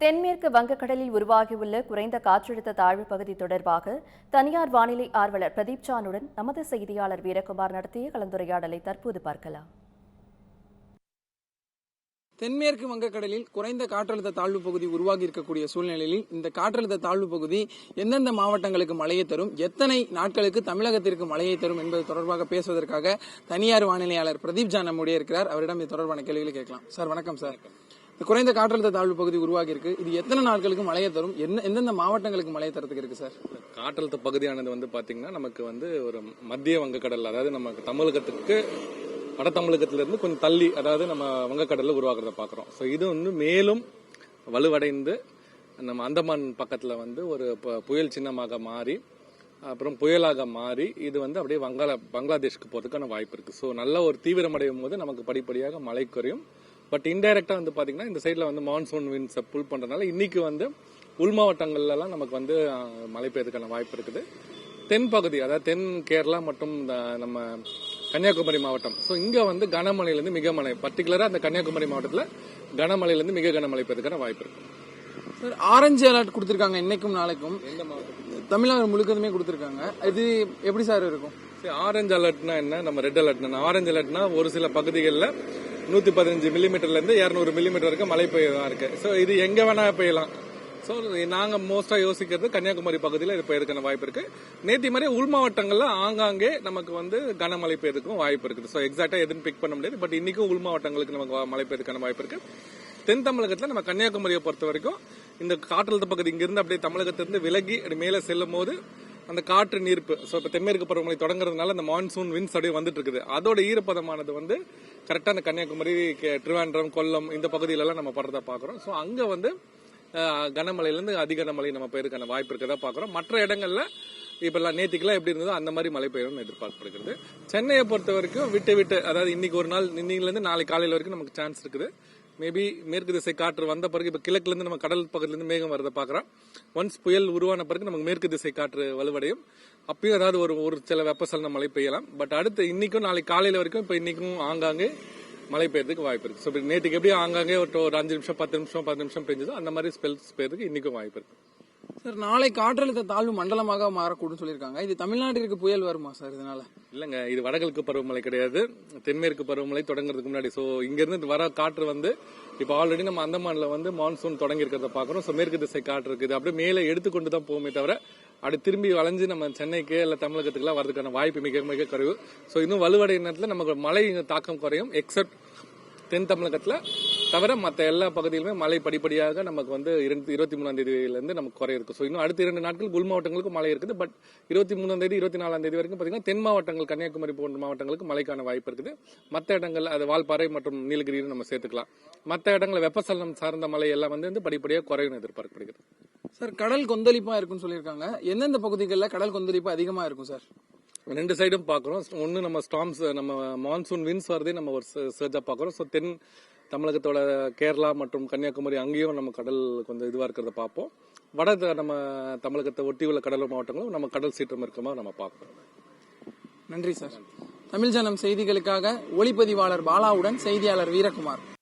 தென்மேற்கு வங்கக்கடலில் உருவாகியுள்ள குறைந்த காற்றழுத்த தாழ்வு பகுதி தொடர்பாக தனியார் வானிலை ஆர்வலர் பிரதீப் சானுடன் நமது செய்தியாளர் வீரகுமார் நடத்திய கலந்துரையாடலை தற்போது பார்க்கலாம். தென்மேற்கு வங்கக்கடலில் குறைந்த காற்றழுத்த தாழ்வு பகுதி உருவாகி இருக்கக்கூடிய சூழ்நிலையில் இந்த காற்றழுத்த தாழ்வு பகுதி எந்தெந்த மாவட்டங்களுக்கு மழையை தரும் எத்தனை நாட்களுக்கு தமிழகத்திற்கு மழையை தரும் என்பது தொடர்பாக பேசுவதற்காக தனியார் வானிலையாளர் பிரதீப் ஜான் நம்முடைய இருக்கிறார். அவரிடம் இது தொடர்பான கேள்விகளை கேட்கலாம். சார் வணக்கம் சார். குறைந்த காற்றழுத்த தாழ்வு பகுதி உருவாகி இருக்கு இது எத்தனை நாட்களுக்கு மழையை தரும்? என்ன எந்தெந்த மாவட்டங்களுக்கு மழையை தரத்துக்கு இருக்கு சார்? காற்றழுத்த பகுதியானது வந்து பாத்தீங்கன்னா நமக்கு வந்து ஒரு மத்திய வங்கக்கடல் அதாவது நமக்கு தமிழகத்துக்கு வட தமிழகத்திலிருந்து கொஞ்சம் தள்ளி அதாவது நம்ம வங்கக்கடலில் உருவாகிறத பாக்குறோம். ஸோ இது வந்து மேலும் வலுவடைந்து நம்ம அந்தமான் பக்கத்துல வந்து ஒரு புயல் சின்னமாக மாறி அப்புறம் புயலாக மாறி இது வந்து அப்படியே வங்காள பங்களாதேஷ்க்கு போறதுக்கான வாய்ப்பு இருக்கு. ஸோ நல்ல ஒரு தீவிரமடையும் போது நமக்கு படிப்படியாக மழை குறையும். பட் இன்டைரக்டா வந்து பாத்தீங்கன்னா இந்த சைட்ல வந்து மான்சூன் வின்ஸை புல் பண்றதுனால இன்னைக்கு வந்து உள் மாவட்டங்கள்லாம் நமக்கு வந்து மழை பெய்யறதுக்கான வாய்ப்பு இருக்குது. தென் பகுதி அதாவது தென் கேரளா மற்றும் நம்ம கன்னியாகுமரி மாவட்டம். ஸோ இங்க வந்து கனமழையிலிருந்து மிக மழை. பர்டிகுலரா அந்த கன்னியாகுமரி மாவட்டத்துல கனமழையிலிருந்து மிக கனமழை பெய்யறதுக்கான வாய்ப்பு இருக்கு. சார் ஆரஞ்சு அலர்ட் கொடுத்திருக்காங்க இன்னைக்கும் நாளைக்கும். தமிழ்நாடு முழுக்கதுமே கொடுத்திருக்காங்க. இது எப்படி சார் இருக்கும்? சரி ஆரஞ்சு அலர்ட்னா என்ன? நம்ம ரெட் அலர்ட்னா ஆரஞ்சு அலர்ட்னா ஒரு சில பகுதிகளில் நூத்தி பதினஞ்சு மில்லிமீட்டர்ல இருந்து இருநூறு மில்லிமீட்டர் வரைக்கும் மழை பெய்யதான் இருக்கு. ஸோ இது எங்க வேணா பெய்யலாம். ஸோ நாங்கள் மோஸ்ட்டாக யோசிக்கிறது கன்னியாகுமரி பகுதியில் இது பெய்யறதுக்கான வாய்ப்பு இருக்கு. நேற்று மாதிரி உள் மாவட்டங்களில் ஆங்காங்கே நமக்கு வந்து கனமழை பெய்யறதுக்கும் வாய்ப்பு இருக்குது. ஸோ எக்ஸாக்டாக எதுவும் பிக் பண்ண முடியாது. பட் இன்னைக்கும் உள் மாவட்டங்களுக்கு நமக்கு மழை பெய்யறதுக்கான வாய்ப்பு இருக்கு. தென் தமிழகத்தில் நம்ம கன்னியாகுமரியை பொறுத்த வரைக்கும் இந்த காற்றழுத்த பகுதி இங்கிருந்து அப்படியே தமிழகத்திலிருந்து விலகி அப்படி மேலே செல்லும் போது அந்த காற்று நீர்ப்பு. ஸோ இப்போ தென்மேற்கு பருவமழை தொடங்குறதுனால அந்த மான்சூன் வின்ஸ் அப்படியே வந்துட்டு இருக்குது அதோட ஈரப்பதமானது வந்து கரெக்டாக அந்த கன்னியாகுமரி கே- திருவாண்டம் கொல்லம் இந்த பகுதியிலலாம் நம்ம படுறதா பார்க்குறோம். ஸோ அங்கே வந்து கனமழையிலேருந்து அதிக கனமழை நம்ம பெய்யறதுக்கான வாய்ப்பு இருக்கதா பார்க்குறோம். மற்ற இடங்களில் இப்பெல்லாம் நேற்றுக்கெல்லாம் எப்படி இருந்ததோ அந்த மாதிரி மழை பெய்யணும்னு எதிர்பார்க்கப்படுகிறது. சென்னையை பொறுத்த வரைக்கும் விட்டு விட்டு அதாவது இன்னைக்கு ஒரு நாள் இன்னைக்குலேருந்து நாளை காலையில் வரைக்கும் நமக்கு சான்ஸ் இருக்குது. மேபி மேற்கு திசை காற்று வந்த பிறகு இப்போ கிழக்குல இருந்து நம்ம கடல் பக்கத்துலேருந்து மேகம் வரதை பார்க்குறோம். ஒன்ஸ் புயல் உருவான பிறகு நமக்கு மேற்கு திசை காற்று வலுவடையும். அப்பயும் ஏதாவது ஒரு ஒரு சில வெப்பசலன மழை பெய்யலாம். பட் அடுத்து இன்னைக்கும் நாளைக்கு காலையில வரைக்கும் இப்போ இன்னைக்கும் ஆங்காங்கே மழை பெய்யறதுக்கு வாய்ப்பு இருக்கு. ஸோ நேற்றுக்கு எப்படி ஆங்காங்கே ஒரு ஒரு அஞ்சு நிமிஷம் பத்து நிமிஷம் பத்து நிமிஷம் பெஞ்சதோ அந்த மாதிரி ஸ்பெல்ஸ் பெய்யறதுக்கு இன்னைக்கும் வாய்ப்பு இருக்கு. சார் நாளை காற்றழுத்த தாழ்வு மண்டலமாக மாறக்கூடும் சொல்லியிருக்காங்க. இது தமிழ்நாட்டிற்கு புயல் வருமா சார் இதனால? இல்லங்க இது வடகிழக்கு பருவமழை கிடையாது. தென்மேற்கு பருவமழை தொடங்குறதுக்கு முன்னாடி. சோ இங்க இருந்து வர காற்று வந்து இப்போ ஆல்ரெடி நம்ம அந்தமான்ல வந்து மான்சூன் தொடங்கி இருக்கிறத பாக்குறோம் சோ மேற்கு திசை காற்று இருக்குது. அப்படியே மேலே எடுத்துக்கொண்டு தான் போகுமே தவிர அப்படி திரும்பி வளைஞ்சு நம்ம சென்னைக்கு இல்ல தமிழகத்துக்குலாம் வரதுக்கான வாய்ப்பு மிக மிக குறைவு. சோ இன்னும் வலுவடைய நேரத்துல நமக்கு மழை தாக்கம் குறையும் எக்ஸப்ட் தென் தமிழகத்துல தவிர மற்ற எல்லா பகுதியிலுமே மழை படிப்படியாக நமக்கு வந்து இரண்டு- இருபத்தி மூணாம் தேதியில இருந்து நமக்கு குறை இருக்கு. ஸோ இன்னும் அடுத்த இரண்டு நாட்கள் உள் மாவட்டங்களுக்கும் மழை இருக்குது. பட் இருபத்தி மூணாம் தேதி இருபத்தி நாலாம் தேதி வரைக்கும் பாத்தீங்கன்னா தென் மாவட்டங்கள் கன்னியாகுமரி போன்ற மாவட்டங்களுக்கு மழைக்கான வாய்ப்பு இருக்குது. மற்ற இடங்கள் அது வால்பாறை மற்றும் நீலகிரியும் நம்ம சேர்த்துக்கலாம். மற்ற இடங்கள் வெப்பசலனம் சார்ந்த மழை எல்லாம் வந்து வந்து படிப்படியாக குறையும் எதிர்பார்க்கப்படுகிறது. சார் கடல் கொந்தளிப்பா இருக்குன்னு சொல்லியிருக்காங்க. எந்தெந்த பகுதிகளில் கடல் கொந்தளிப்பு அதிகமா இருக்கும் சார் ரெண்டு சைடும் பார்க்குறோம் ஒன்று நம்ம ஸ்டாம்ஸ் நம்ம மான்சூன் வின்ஸ் வரதே நம்ம ஒரு சர்ஜா பார்க்குறோம் ஸோ தென் தமிழகத்தோட கேரளா மற்றும் கன்னியாகுமரி அங்கேயும் நம்ம கடல் கொஞ்சம் இதுவாக இருக்கிறத பார்ப்போம். வட த- நம்ம தமிழகத்தை ஒட்டி உள்ள கடலூர் மாவட்டங்களும் நம்ம கடல் சீற்றம் இருக்கமா நம்ம பார்ப்போம். நன்றி சார். தமிழ் ஜனம் செய்திகளுக்காக ஒளிப்பதிவாளர் பாலாவுடன் செய்தியாளர் வீரகுமார்.